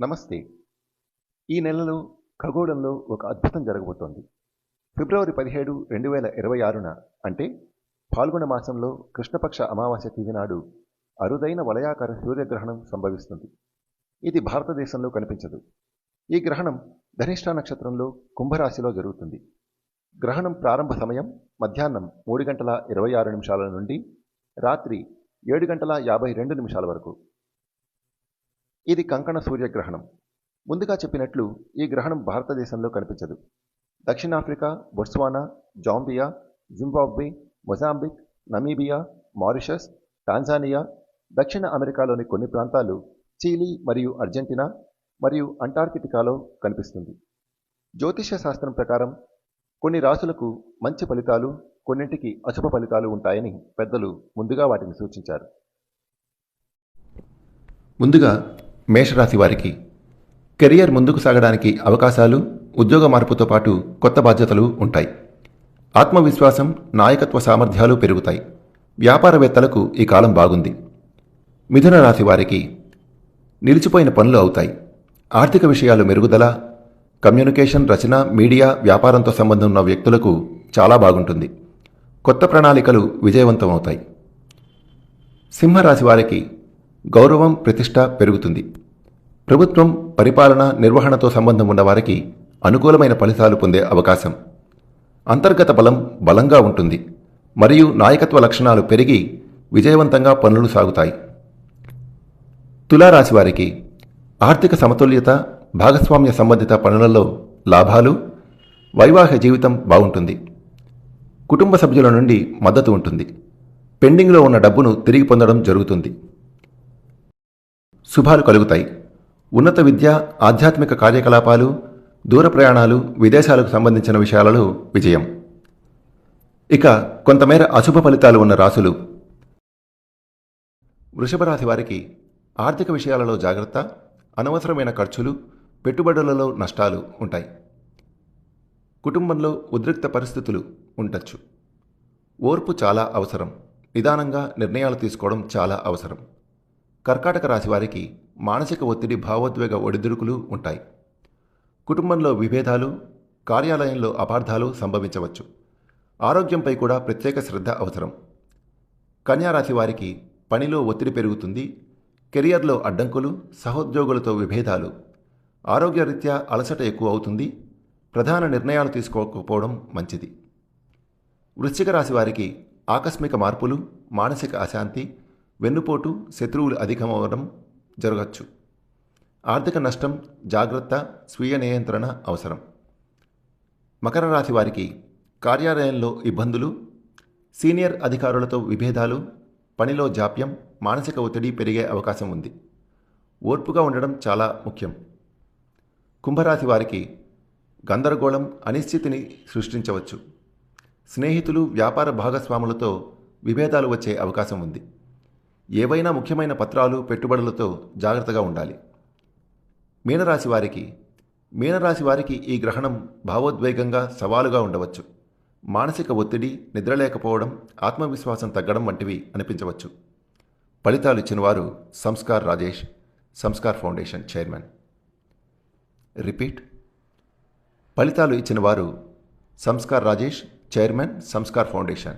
నమస్తే. ఈ నెలలో ఖగోళంలో ఒక అద్భుతం జరగబోతోంది. ఫిబ్రవరి పదిహేడు రెండు వేల ఇరవై ఆరున అంటే పాల్గొన మాసంలో కృష్ణపక్ష అమావాస్య తిథి నాడు అరుదైన వలయాకార సూర్యగ్రహణం సంభవిస్తుంది. ఇది భారతదేశంలో కనిపించదు. ఈ గ్రహణం ధనిష్ఠా నక్షత్రంలో కుంభరాశిలో జరుగుతుంది. గ్రహణం ప్రారంభ సమయం మధ్యాహ్నం మూడు గంటల ఇరవై ఆరు నిమిషాల నుండి రాత్రి ఏడు గంటల యాభై రెండు నిమిషాల వరకు. ఇది కంకణ సూర్యగ్రహణం. ముందుగా చెప్పినట్లు ఈ గ్రహణం భారతదేశంలో కనిపించదు. దక్షిణాఫ్రికా Botswana Zambia Zimbabwe Mozambique Namibia Mauritius Tanzania దక్షిణ అమెరికాలోని కొన్ని ప్రాంతాలు చీలీ మరియు అర్జెంటీనా మరియు అంటార్కిటికాలో కనిపిస్తుంది. జ్యోతిష్య శాస్త్రం ప్రకారం కొన్ని రాసులకు మంచి ఫలితాలు కొన్నింటికి అశుభ ఫలితాలు ఉంటాయని పెద్దలు ముందుగా వాటిని సూచించారు. ముందుగా మేషరాశి వారికి కెరియర్ ముందుకు సాగడానికి అవకాశాలు ఉద్యోగ మార్పుతో పాటు కొత్త బాధ్యతలు ఉంటాయి. ఆత్మవిశ్వాసం నాయకత్వ సామర్థ్యాలు పెరుగుతాయి. వ్యాపారవేత్తలకు ఈ కాలం బాగుంది. మిథున రాశి వారికి నిలిచిపోయిన పనులు అవుతాయి. ఆర్థిక విషయాలు మెరుగుదల కమ్యూనికేషన్ రచన మీడియా వ్యాపారంతో సంబంధం ఉన్న వ్యక్తులకు చాలా బాగుంటుంది. కొత్త ప్రణాళికలు విజయవంతం అవుతాయి. సింహరాశి వారికి గౌరవం ప్రతిష్ట పెరుగుతుంది. ప్రభుత్వం పరిపాలన నిర్వహణతో సంబంధం ఉన్నవారికి అనుకూలమైన ఫలితాలు పొందే అవకాశం. అంతర్గత బలం బలంగా ఉంటుంది. మరియు నాయకత్వ లక్షణాలు పెరిగి విజయవంతంగా పనులు సాగుతాయి. తులారాశి వారికి ఆర్థిక సమతుల్యత భాగస్వామ్య సంబంధిత పనులలో లాభాలు వైవాహిక జీవితం బాగుంటుంది. కుటుంబ సభ్యుల నుండి మద్దతు ఉంటుంది. పెండింగ్లో ఉన్న డబ్బును తిరిగి పొందడం జరుగుతుంది. శుభాలు కలుగుతాయి. ఉన్నత విద్య ఆధ్యాత్మిక కార్యకలాపాలు దూర ప్రయాణాలు విదేశాలకు సంబంధించిన విషయాలలో విజయం. ఇక కొంతమేర అశుభ ఫలితాలు ఉన్న రాసులు వృషభరాశి వారికి ఆర్థిక విషయాలలో జాగ్రత్త అనవసరమైన ఖర్చులు పెట్టుబడులలో నష్టాలు ఉంటాయి. కుటుంబంలో ఉద్రిక్త పరిస్థితులు ఉండొచ్చు. ఓర్పు చాలా అవసరం. నిదానంగా నిర్ణయాలు తీసుకోవడం చాలా అవసరం. కర్కాటక రాశి వారికి మానసిక ఒత్తిడి భావోద్వేగ ఒడిదుడుకులు ఉంటాయి. కుటుంబంలో విభేదాలు కార్యాలయంలో అపార్థాలు సంభవించవచ్చు. ఆరోగ్యంపై కూడా ప్రత్యేక శ్రద్ధ అవసరం. కన్యారాశి వారికి పనిలో ఒత్తిడి పెరుగుతుంది. కెరియర్లో అడ్డంకులు సహోద్యోగులతో విభేదాలు. ఆరోగ్యరీత్యా అలసట ఎక్కువ అవుతుంది. ప్రధాన నిర్ణయాలు తీసుకోకపోవడం మంచిది. వృశ్చిక రాశి వారికి ఆకస్మిక మార్పులు మానసిక అశాంతి వెన్నుపోటు శత్రువులు అధికమవడం జరగచ్చు. ఆర్థిక నష్టం జాగ్రత్త స్వీయ నియంత్రణ అవసరం. మకర రాశి వారికి కార్యాలయంలో ఇబ్బందులు సీనియర్ అధికారులతో విభేదాలు పనిలో జాప్యం మానసిక ఒత్తిడి పెరిగే అవకాశం ఉంది. ఓర్పుగా ఉండడం చాలా ముఖ్యం. కుంభరాశి వారికి గందరగోళం అనిశ్చితిని సృష్టించవచ్చు. స్నేహితులు వ్యాపార భాగస్వాములతో విభేదాలు వచ్చే అవకాశం ఉంది. ఏవైనా ముఖ్యమైన పత్రాలు పెట్టుబడులతో జాగ్రత్తగా ఉండాలి. మీనరాశి వారికి మీనరాశి వారికి ఈ గ్రహణం భావోద్వేగంగా సవాలుగా ఉండవచ్చు. మానసిక ఒత్తిడి నిద్రలేకపోవడం ఆత్మవిశ్వాసం తగ్గడం వంటివి అనిపించవచ్చు. ఫలితాలు ఇచ్చిన వారు Sanskar Rajesh Sanskar foundation chairman. Repeat. ఫలితాలు ఇచ్చిన వారు సంస్కార్ రాజేష్ చైర్మన్ సంస్కార్ ఫౌండేషన్.